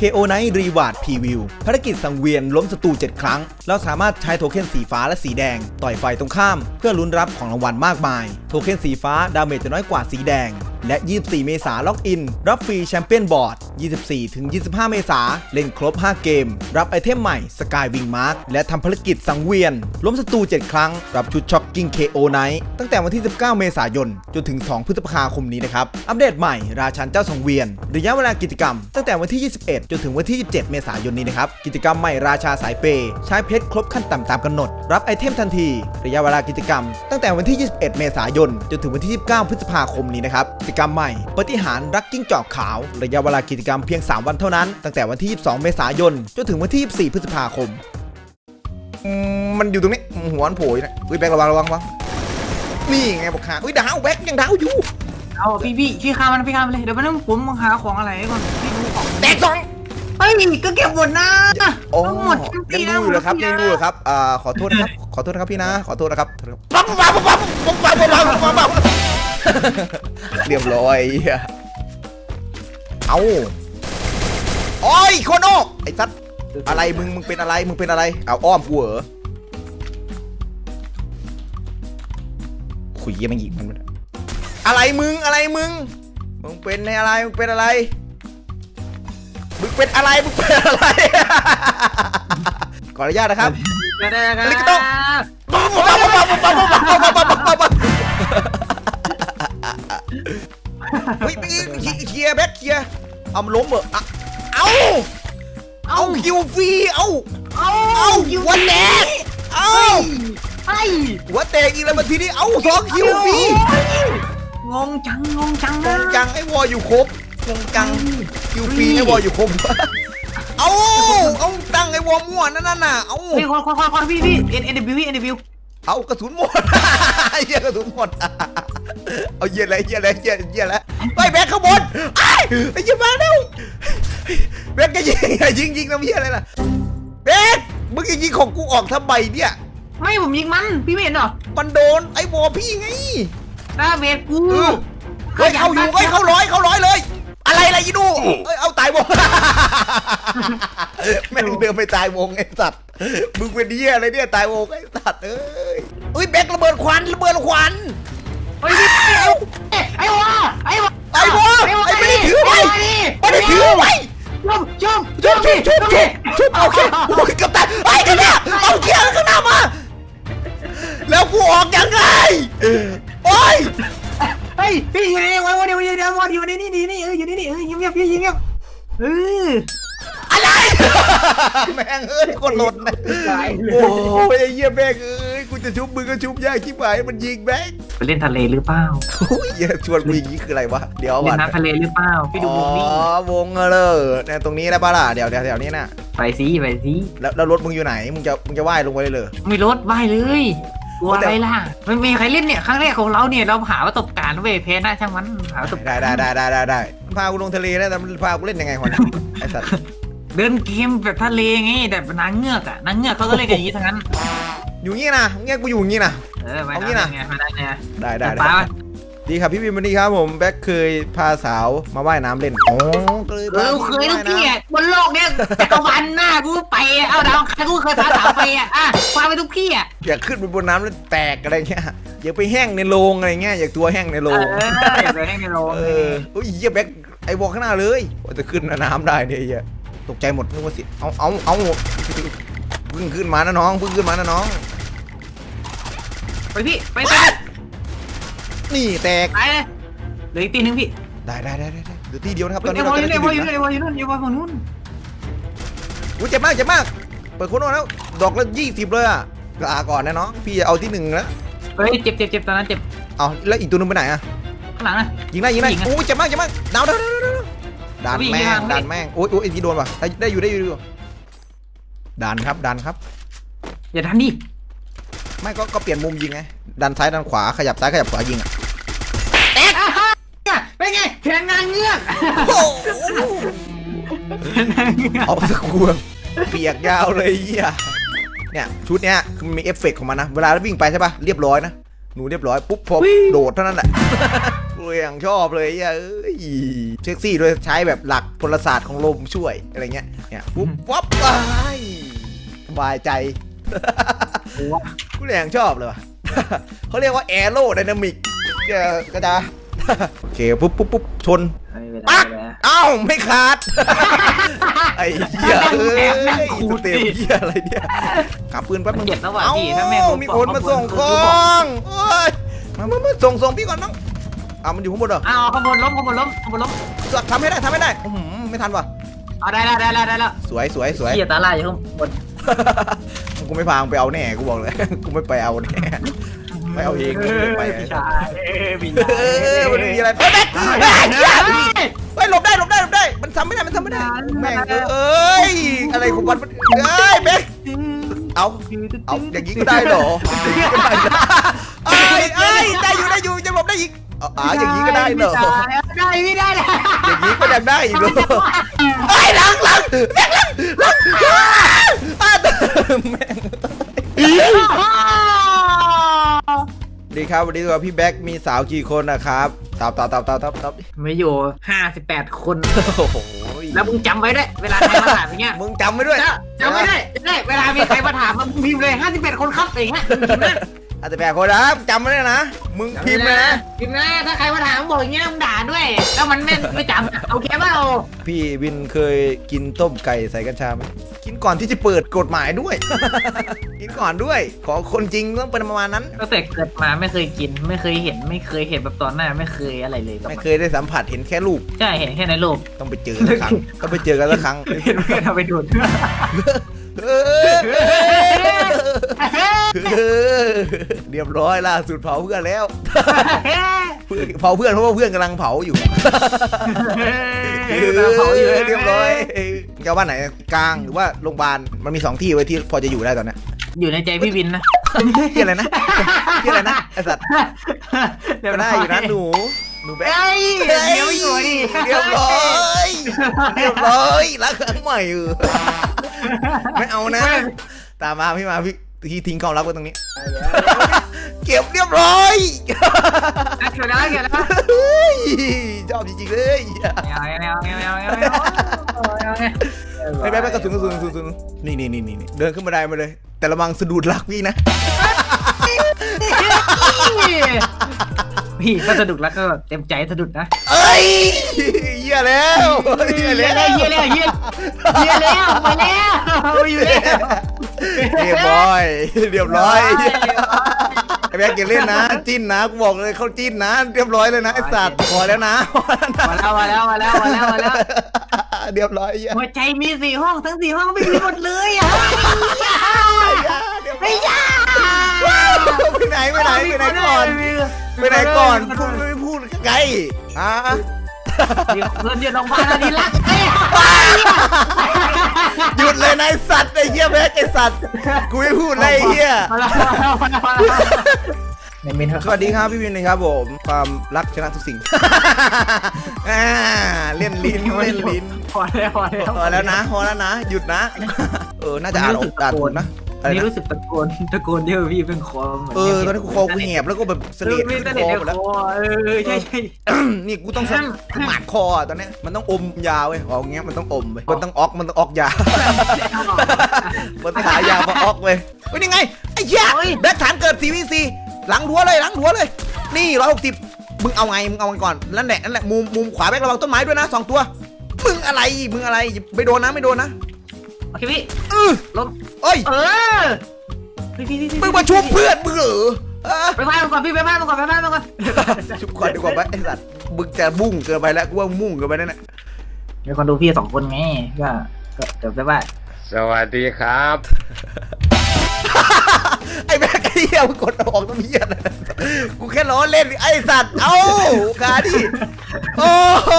KO Night Reward Preview ภารกิจสังเวียนล้มศัตรู 7 ครั้ง เราสามารถใช้โทเค็นสีฟ้าและสีแดง ต่อยไฟตรงข้าม เพื่อลุ้นรับของรางวัลมากมาย โทเค็นสีฟ้าดาเมจจะน้อยกว่าสีแดงและ 24 เมษาล็อกอิน รับฟรีแชมเปี้ยนบอร์ด 24-25 เมษาเล่นครบ 5 เกม รับไอเทมใหม่ Sky Wing Mark และทำภารกิจสังเวียน ล้มศัตรู 7 ครั้ง รับชุดช็อกกิ้ง KO Night ตั้งแต่วันที่ 19 เมษายน จนถึง 2 พฤษภาคมนี้นะครับ อัปเดตใหม่ราชันเจ้าสังเวียน ระยะเวลากิจกรรม ตั้งแต่วันที่ 21 จนถึงวันที่ 27 เมษายนนี้นะครับ กิจกรรมใหม่ราชาสายเปย์ใช้เพชรครบขั้นต่ำตามกำหนด รับไอเทมทันที ระยะเวลากิจกรรม ตั้งแต่วันที่ 21 เมษายน จนถึงวันที่ 29 พฤษภาคมนี้นะครับจกรรมใหม่ ปฏิหารรักกิ้งจอกขาว ระยะเวลากิจกรรมเพียง 3 วันเท่านั้น ตั้งแต่วันที่ 22 เมษายน จนถึงวันที่ 24 พฤษภาคม มันอยู่ตรงนี้ หัวมันโผล่นะอุ้ยแบกระวังระวังระวังนี่ไงบอกขาอุ้ยดาวแบกยังดาวอยู่เอาพี่พี่พี่ข้ามมันพี่ข้ามเลยเดี๋ยวไปนั่งผมหาของอะไรก่อนพี่ดูของแตกสองเฮ้ยก็เก็บหมดนะโอ้ทั้งหมดทั้งปียังรู้อยู่เหรอครับยังรู้เหรอครับอ่าขอโทษนะครับขอโทษนะครับพี่นะ ขอโทษนะครับปั๊บปั๊บปั๊บปั๊บปั๊บปั๊บปั๊บปั๊บปั๊บ เรียบร้อยเหี้ยเอาโอ้ยโคโนไอ้สัตว์อะไรมึงมึงเป็นอะไรมึงเป็นอะไรเอาอ้อมกูเหรอคุยยังไม่ยิงมันมันอะไรมึงอะไรมึงมึงเป็นในอะไรมึงเป็นอะไรมึงเป็นอะไรมึงเป็นอะไรขออนุญาตนะครับได้ได้ได้ลิกโต้ปั๊บ เฮ้ยเคลียเคลียแบทเฮียร์อาล้มเหรอะเอา เอาคิวฟีเอาเอาเอาหันแดกเอาไอ้หัวแตกอีกแล้วมาทีนี้เอาสองคิวฟีงงจังงงจังงงจังไอ้วออยู่ครบงงจังคิวฟีไอ้วออยู่ครบเอาเอาตั้งไอ้วอมั่วนั่นน่ะเอาเฮ้ยคนควคนพี่พี่เอ็นเอ็นดิวเอ็นดบิวเอากระสุนหมดเหี้ยกระสุนหมด เอาเหี้ยอะไรเหี้ยอะไรเหี้ยเหี้ยแล้วไปแบกข้างบนไอ้ไอ้เหี้ยมาเร็วแบกก็ยิงยิงยิงทำเหี้ยอะไรล่ะแบกมึงจะยิงของกูออกทำไมเนี่ยไม่ผมยิงมันพี่ไม่เห็นเหรอมันโดนไอ้วอพี่ไงดาเบสกูเออเฮ้ยเข้าอยู่เฮ้ยเข้าร้อยเข้าร้อยเลย อะไรอะไรอีดูเอ้ยเอาตายวงแม่งเดินไปตายวงไอ้สัตว์มึงเป็นเหี้ยอะไรเนี่ยตายวงไอ้สัตว์เอ้ยเอ้ยแบกระเบิดควันระเบิดควัน ชุบชุบชุบชุบชุบชุบชุบโอเคโอ้ยเกับตายไอ้กันเนี่ยเอาเกียร์ข้างหน้ามา แล้วกูออกยังไงโอ้ยเฮ้ยพี่อยู่นี่วะวันเดียวเดียววันอยู่นี่นี่นี่เอออยู่นี่นี่เออยิ้มเงียบยิ้มเงียบเอออะไร แม่งเอ้ยคนหล่นนะโอ้ยไอ้เหี้ยแม่งเอ้ย กูจะชุบมึงก็ชุบยากชิบหายมันยิงแม่งไปเล่นทะเลหรือเปล่าโอ้ยเหี้ยชวนกูอย่างนี้คืออะไรวะเดี๋ยวเล่ก่อนนน้ำทะเลหรือเปล่าพี่ดูมุมนี้อ๋อวงเลยเนี่ยตรงนี้ได้ปะล่ะเดี๋ยวเดี๋ยวแถวนี้น่ะไปสิไปสิแล้วแล้วรถมึงอยู่ไหนมึงจะมึงจะว่ายลงไปเลยเหรอ ไม่ลดไหวเลยกลัวอะไรล่ะไม่มีใครเล่นเนี่ยครั้งแรกของเราเนี่ยเราหาประสบการณ์เว้ยเพนะช่างมันหาประสบได้การณ์ได้ได้ได้ได้ได้พากูลงทะเลได้แต่มันพากูเล่นยังไงคนไอ้สัตว์เดินเกมแบบทะเลไงแบบนางเงือกอะนางเงือกเขาก็เล่นกันอย่างนี้ทั้งนั้น อยู่งี้นะเงี้ยกูอยู่งี้นะ เออไม่เอางี้ได้นะ ไงไม่ได้ไงได้ได้ป้าได้ดีครับพี่บิมวันนี้ครับผมแบ็คเคยพาสาวมาว่ายน้ำเล่นโอ้เคยเอพาอเคยทุกว่ายที่น้ำอะบนโลกเนี่ยจักรวาลหน้ากูไปเอาดาวใครกูเคยพาสาวไปอะอะพาไปทุกที่อะอยากขึ้นไปบนน้ำแล้วแตกอะไรเงี้ยอยากไปแห้งในโรงอะไรเงี้ยอยากตัวแห้งในโรเองออย่าไปให้ในโรงเออโอ้ยเหี้ยแบ็คไอ้วอลข้างหน้าเลยว่าจะขึ้นน้ำได้เนี่ยไอ้เหี้ยตกใจหมดนึกว่าสิเอาเอาเอาเพิ่งขึ้นมานะน้องเพิ่งขึ้นมานะน้อง ไปพี่ไปไปนี่แตกไปเลยเหลืออีกตีนึงพี่ได้ได้ได้ได้ได้เดี๋ยวที่เดียวนะครับตตออนนนี้นี้เราเราจะอยู่ได้นี่ที่เราหอนึ่ยู่งนี่นะเราอยู่นี่เราอยู่ฝั่งนู้นอุ้ยเจ็บมากเจ็บมากเปิดโคโน่แล้วดอกละยี่สิบเลยอะกลาก่อนนะน้องพี่เอาที่หนึ่งแล้วเฮ้ยเจ็บเจ็บเจ็บตอนนั้นเจ็บเอาแล้วอีกตัวหนึงไปไหนอะข้างหลังนะ ยิงได้ยิงได้ยิงอะอุ้ยเจ็บมากเจ็บมากดาวดาวดาวดาวดานวิ่งแม่ยิงงทางดานแม่งโอ้ยโอ้ยไอ้ที่โดนว่ะได้ได้อยู่ได้อยู่ได้อยู่ ดันครับดันครับ อย่าทันดิไม่ก็ก็เปลี่ยนมุมยิงไงดันซ้ายดันขวาขยับซ้ายขยับขวายิงอะอ่าฮะเป็นไงแผนนางเงือกโอ้โหแผนนางเงือกเอาสกรูแบบเปียกยาวเลยเหี้ยเนี่ยชุดเนี้ยคือมันมีเอฟเฟกต์ของมันนะ เวลาวิ่งไปใช่ปะเรียบร้อยนะ หนูเรียบร้อยปุ๊บพอโดดเท่านั้นแหละอย่างชอบเลยเอ้ยเซ็กซี่ด้วยใช้แบบหลักพลศาสตร์ของลมช่วยอะไรเงี้ยเนี่ยปุ๊บวับไป สบายใจโอ้กูเลยอย่างชอบเลยว่ะเขาเรียกว่าแอโรไดนามิกเดี๋ยวก็จะโอเคปุ๊บปุ๊บปุ๊บชนไม่เป็นไรปักไม่เป็นไรเอ้าไม่ขาด ไอ้เหี้ยเอ้ยแม่งขูสดเต็ปดิเหี้ยอะไรเนี่ยขับปืนแป๊บนึงเจ็บแล้วว่ะเอ้าพี่ถ้าแม่งมีคนมาส่งขบอกองโอ้ยมามามาส่งส่งพี่ก่อนน้องอ้าวมันอยู่ข้างบนเหรออ้าวขบวนล้มขบวนล้มขบวนล้มสัตว์ทำให้ได้ทำให้ได้อื้อหือไม่ทันว่ะเอาได้แล้วได้แล้วได้แล้วสวยสวยสวยเฮียตาล่าอยู่ข้างบน กูไม่พามึงไปเอาแน่กูบอกเลย กูไม่ไปเอาแน่ไม่เอาเองไม่ไปพี่ชายเอ้ยพี่ชายเออมันมีอะไรเฮ้ยแม็กเฮ้ยเหี้ยเฮ้ยหลบได้หลบได้หลบได้ มันทำไม่ได้มันทำไม่ได้แม่งเอ้ยอะไรของมันมันเอ้ยแม็กเอาเอาอย่างนี้ก็ได้เหรออย่างนี้ก็ได้นะเอ้ยเอ้ยได้อยู่ได้อยู่ยังหลบได้อีกเอาอ่าอย่างนี้ก็ได้เหรอพี่ชายได้พี่ได้เลยอย่างนี้ก็ยังได้อีกเหรอเอ้ยหลังหลังแม็กหลังหลัง อ้าวแม่งดีครับวันนี้ตัวพี่แบ็กมีสาวกี่คนนะครับตอบตอบตอบตอบตอบตอบไม่อยู่ห้าสิบแปดคน โอ้โหแล้วมึงจำไว้ด้วยเวลาใครมาถามอย่างเงี้ยมึงจำไว้ด้วยแล้วจำไว้ด้วยจำได้เวลามีใครมาถามมึงพิมพ์เลยห้าสิบแปดคนครับอย่างเงี้ยมึงพิมพ์นะ อาจจะแปลคนนะจำไว้เลยนะ มึงพิมพ์เลยนะ พิมพ์นะถ้าใครมาถามบอกอย่างเงี้ยมึงด่าด้วยแล้วมันไม่ไม่จำอะโอเคเปล่าพี่วินเคยกินต้มไก่ใส่กัญชาไหมกินก่อนที่จะเปิดกฎหมายด้วย กินก่อนด้วย ขอคนจริงต้องเป็นประมาณนั้น ตั้งแต่เกิดมาไม่เคยกิน ไม่เคยเห็น ไม่เคยเห็นแบบตอนหน้าไม่เคยอะไรเลยกับไม่มันเคยได้สัมผัสเห็นแค่รูปใช่เห็นแค่ในรูปต้องไปเจอสักครั้งต้องไปเจอกันสักครั้งเห็นเพื่อนเอาไปดูด เออเรียบร้อยล่าสุดเผาเพื่อนแล้ว เพื่อนเผาเพื่อนเพราะว่าเพื่อนกำลังเผาอยู่เผาอยู่เรียบร้อยเจ้าบ้านไหนกลางหรือว่าโรงพยาบาลมันมีสองที่ไว้ที่พอจะอยู่ได้ตอนเนี้ยอยู่ในใจพี่วินนะที่อะไรนะที่อะไรนะไอสัตว์ก็ได้อยู่นะหนูหนูแบ๊เฮ้ยเดี๋ยวอยู่ดิเรียบร้อยเรียบร้อยรักครั้งใหม่เออไม่เอานะ ตามมาพี่มาพี่ ที่ทิ้งความลับไว้ตรงนี้ เก็บเรียบร้อยเกี่ยวแล้วเกี่ยวแล้ว เฮ้ยชอบจริงๆเลยไม่เอาไม่เอาไม่เอาไม่เอาไม่เอาไปไปไปกระสุนกระสุนกระสุนกระสุนนี่นี่นี่นี่เดินขึ้นมาได้มาเลย แต่ระวังสะดุดรักพี่นะ พี่ก็สะดุดแล้วก็เต็มใจสะดุดนะ เอ้ย เหี้ยแล้วเหี้ยเฮียแล้ววเฮียแล้วเฮียเฮียแล้วไปแล้วอยู่แล้วเรียบร้อย เรียบร้อยไอ้แบ๊กอย่าเล่นนะจิ้นนะกูบอกเลยเขาจิ้นนะ เรียบร้อยเลยนะไอ้สัตว์พอแล้วนะพอแล้วนะมาแล้วมาแล้วมาแล้วมาแล้วมาแล้วเรียบร้อยหัวใจมีสี่ห้องทั้งสี่ห้องไม่มีหมดเลยอะไม่ยาไปไหนไปไหนไปไหนก่อนไปไหนก่อนพูดไม่พูดไกลอะ เดี๋ยวเดี๋ยวโรงพยาบาลอันนี้รักเอ้ยหยุดเลยนายสัตว์ไอ้เหี้ยแบ๊กไอ้สัตว์กูไม่พูดเลยไอ้เหี้ยมาแล้วมาแล้วมาแล้วมาแล้วในเมนสวัสดีครับพี่วินนะครับผม ความรักชนะทุกสิ่งอ่าเล่นลิ้นเล่นลิ้นพอแล้วพอแล้วพอแล้วนะพอแล้วนะ หยุดนะ เออน่าจะอ่านออกอ่านถูกนะ อะไรนี่นะรู้สึกตะโกนตะโกนเยอะพี่เป็นคอเหมือนเออตอนนี้กูคอกูแหบแล้วก็แบบเสเอลีอยดไม่ขึ้นได้คอเด็กหมดแล้วคอเออใช่ใช่ นี่กูต้องสหมาดคออะตอนเนี้ยมันต้องอมยาเว้ยของเงี้ยมันต้องอมเว้ยมันต้องออกมันต้องออกยา มันต้องหายามาออกเว้ยเป็นยังไงไอ้เหี้ยแบทฐานเกิด CVC หลังรั้วเลยหลังรั้วเลย นี่ร้อยหกสิบมึงเอาไงมึงเอาไงก่อนนั่นแหละนั่นแหละมุมมุมขวาแบกระวังต้นไม้ด้วยนะสองตัว มึงอะไรมึงอะไรอย่าไม่โดนนะไม่โดนนะโอ เคพี่เออลงเอ้ยเออพี่พี่พี่มึงมาชุบเพื่อนมึงเหรอเออไปบ้านมันก่อนพี่ไปบ้านมันก่อนไปบ้านมันก่อนชุบก่อนดีกว่าไหมไอ้สัตว์มึงจะบุ้งเกินไปแล้วกูว่ามุ่งเกินไปแล้วเนี่ยมีคนดูพี่สองคนไงก็ก็เดี๋ยวไปบ้านสวัสดีครับ ไอ้แม่งไอ้เหี้ยมึงกดออกต้องเหี้ยนะกูแค่ล้อเล่นไอ้สัตว์เอ้าขาดิโอ้โห